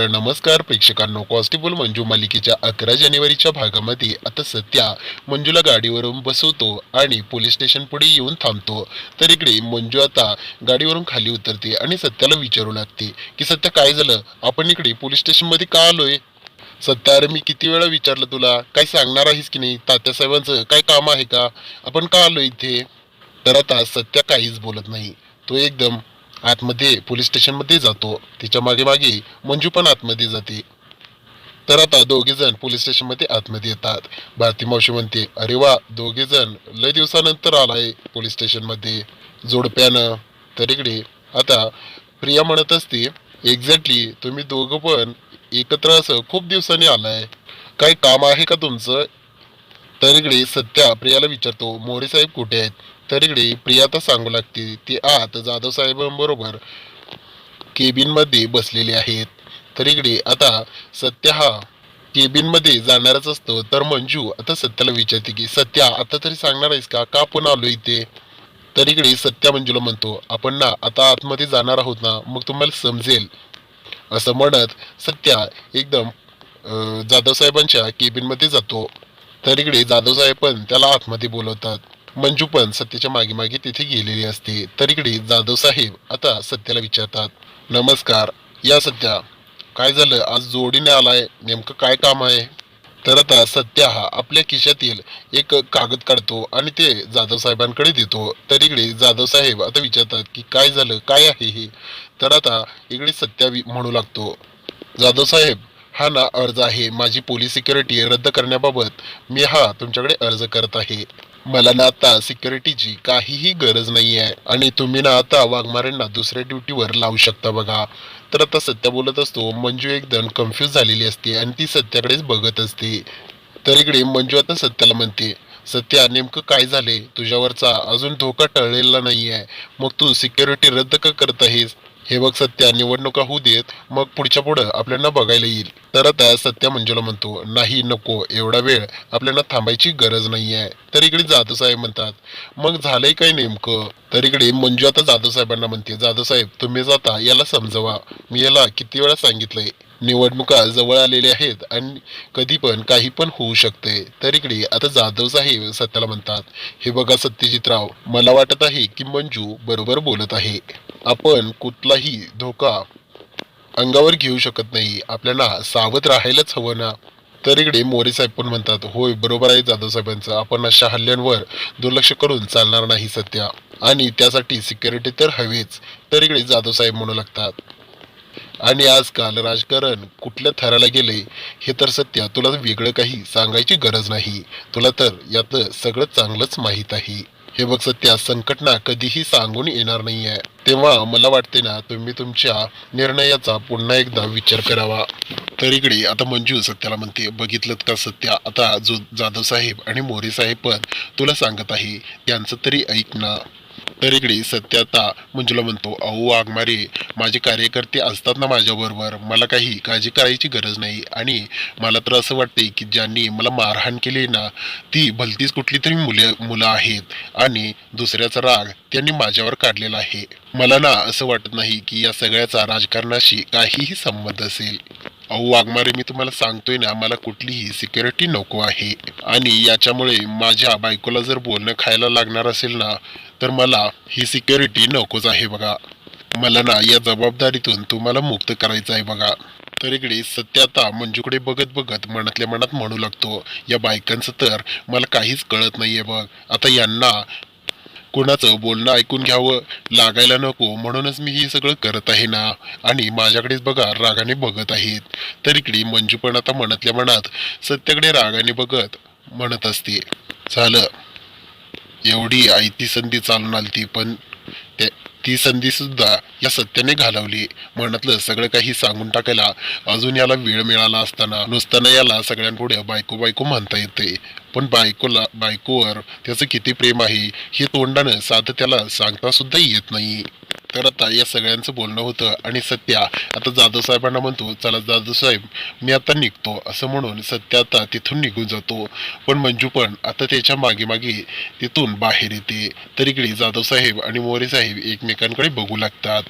नमस्कार प्रेक्षकांनो कॉन्स्टेबल मंजू मालिकेच्या अकरा जानेवारीच्या भागामध्ये आता सत्या मंजूला गाडीवरून बसवतो आणि पोलीस स्टेशन पुढे येऊन थांबतो. तर इकडे मंजू आता गाडीवरून खाली उतरते आणि सत्याला विचारू लागते की सत्या काय झालं? आपण इकडे पोलीस स्टेशनमध्ये का आलोय? सत्या अरे मी किती वेळा विचारलं तुला? काय सांगणार आहेस की नाही? तात्यासाहेबांचं काय काम आहे का? आपण का आलो इथे? तर आता सत्या काहीच बोलत नाही. तो एकदम आतमध्ये पोलीस स्टेशनमध्ये जातो. तिच्यामागे मागे मंजू पण आतमध्ये जाते. तर आता दोघे जण पोलीस स्टेशनमध्ये आतमध्ये येतात. भारती मावशी म्हणते अरे वा दोघे जण लय दिवसानंतर आलाय पोलीस स्टेशनमध्ये जोडप्यानं. तर इकडे आता प्रिया म्हणत असते एक्झॅक्टली तुम्ही दोघं पण एकत्र असं खूप दिवसांनी आलाय. काही काम आहे का तुमचं? तर इकडे सत्या प्रियाला विचारतो मोरे साहेब कुठे आहेत? तर इकडे प्रिया तर सांगू लागते ती आत जाधव साहेबांबरोबर केबिनमध्ये बसलेले आहेत. तर इकडे आता सत्या हा केबिनमध्ये जाणारच असतो. तर मंजू आता सत्याला विचारते की सत्या आता तरी सांगणार आहेस का? का आपण आलो इथे? तर इकडे सत्या मंजूला म्हणतो आपण ना आता आतमध्ये जाणार आहोत ना मग तुम्हाला समजेल. असं म्हणत सत्या एकदम जाधवसाहेबांच्या जाधव साहेबांच्या केबिनमध्ये जातो. तर इकडे जाधवसाहेब पण त्याला आतमध्ये बोलवतात. मंजू पण सत्याच्या मागे मागे तिथे गेलेली असते. तर इकडे जाधव साहेब आता सत्याला विचारतात नमस्कार या सत्या काय झालं? आज जोडीने आलाय. नेमकं काय काम आहे? तर आता सत्या हा आपल्या खिशातील एक कागद काढतो आणि ते जाधव साहेबांकडे देतो. तर इकडे जाधव साहेब आता विचारतात की काय झालं? काय आहे हे? तर आता इकडे सत्या म्हणू लागतो जाधव साहेब हा ना अर्ज आहे. माझी पोलीस सिक्युरिटी रद्द करण्याबाबत मी हा तुमच्याकडे अर्ज करत आहे. मला ना आता सिक्युरिटीची काहीही गरज नाही आहे. आणि तुम्ही ना आता वाघमारेंना दुसऱ्या ड्युटीवर लावू शकता बघा. तर आता सत्या बोलत असतो मंजू एकदम कन्फ्यूज झालेली असते आणि ती सत्याकडेच बघत असते. तर इकडे मंजू आता सत्याला म्हणते सत्या नेमकं काय झाले तुझ्यावरचा अजून धोका टळलेला नाही आहे मग तू सिक्युरिटी रद्द का करत आहेस? हे बघ सत्या निवडणुका होऊ देत मग पुढच्या पुढं आपल्याला बघायला येईल. तर आता सत्या मंजूला म्हणतो नाही नको एवढा वेळ आपल्याला थांबायची गरज नाही आहे तर इकडे जाधव साहेब म्हणतात मग झालंय काय नेमकं? तर इकडे मंजू आता जाधव साहेबांना म्हणते जाधव साहेब तुम्ही जाता याला समजवा. मी याला किती वेळा सांगितलंय निवडणुका जवळ आलेल्या आहेत आणि कधी पण काही पण होऊ शकते. तर इकडे आता जाधव साहेब सत्याला म्हणतात हे बघा सत्यजितराव मला वाटत आहे की मंजू बरोबर बोलत आहे. आपण कुठलाही धोका अंगावर घेऊ शकत नाही. आपल्याला सावध राहायलाच हवं ना? तर इकडे मोरे साहेब पण म्हणतात होय बरोबर आहे जाधव साहेबांचं. आपण अशा हल्ल्यांवर दुर्लक्ष करून चालणार नाही सध्या. आणि त्यासाठी सिक्युरिटी तर हवीच. तर इकडे जाधव साहेब म्हणू लागतात आणि आजकाल राजकारण कुठल्या थराला गेले? हे तर सत्य. तुला वेगळं काही सांगायची गरज नाही. तुला तर यातलं सगळं चांगलंच माहीत आहे. हे बघ सत्या संकट ना कधीही सांगून येणार नाहीये. तेव्हा मला वाटते ना तुम्ही तुमच्या निर्णयाचा पुन्हा एकदा विचार करावा. तर इकडे आता मंजू सत्याला म्हणते बघितलं का सत्या? आता जो जाधव साहेब आणि मोरे साहेब पण तुला सांगत आहे त्यांचं तरी ऐक ना. तर इकडे सत्य आता म्हणतो अहो वाघमारे माझे कार्यकर्ते असतात ना माझ्याबरोबर मला काही काळजी करायची गरज नाही. आणि मला तर असं वाटते की ज्यांनी मला मारहाण केली ना ती भलतीच कुठली तरी मुले मुलं आहेत. आणि दुसऱ्याचा राग त्यांनी माझ्यावर काढलेला आहे. मला ना असं वाटत नाही की या सगळ्याचा राजकारणाशी काहीही संबंध असेल. अहो वाघमारे मी तुम्हाला सांगतोय ना मला कुठलीही सिक्युरिटी नको आहे. आणि याच्यामुळे माझ्या बायकोला जर बोलणं खायला लागणार असेल ना तर मला ही सिक्युरिटी नकोच आहे बघा. मला ना या जबाबदारीतून तुम्हाला मुक्त करायचं आहे बघा. तर इकडे सत्य आता मंजूकडे बघत बघत मनातल्या मनात म्हणू लागतो या बायकांचं तर मला काहीच कळत नाहीये बघ. आता यांना कुणाचं बोलणं ऐकून घ्यावं लागायला नको म्हणूनच मी हे सगळं करत आहे ना. आणि माझ्याकडेच बघा रागाने बघत आहेत. तर इकडे मंजू पण आता मनातल्या मनात सत्याकडे रागाने बघत म्हणत असते. झालं. एवढी आयती संधी चालून आलती पण ते ती संधी सुद्धा या सत्याने घालवली. मनातलं सगळं काही सांगून टाकायला अजून याला वेळ मिळाला असताना नुसताना याला सगळ्यांपुढे बायको बायको म्हणता येते. पण बायकोला बायकोवर त्याचं किती प्रेम आहे हे तोंडानं साधं त्याला सांगता सुद्धा येत नाही. तर आता या सगळ्यांचं बोलणं होतं आणि सत्या आता जाधव साहेबांना म्हणतो चला जाधव साहेब मी आता निघतो असं म्हणून सत्या आता तिथून निघून जातो. पण मंजू पण आता त्याच्यामागे मागे तिथून बाहेर येते. तर इकडे जाधव साहेब आणि मोरे साहेब एकमेकांकडे बघू लागतात.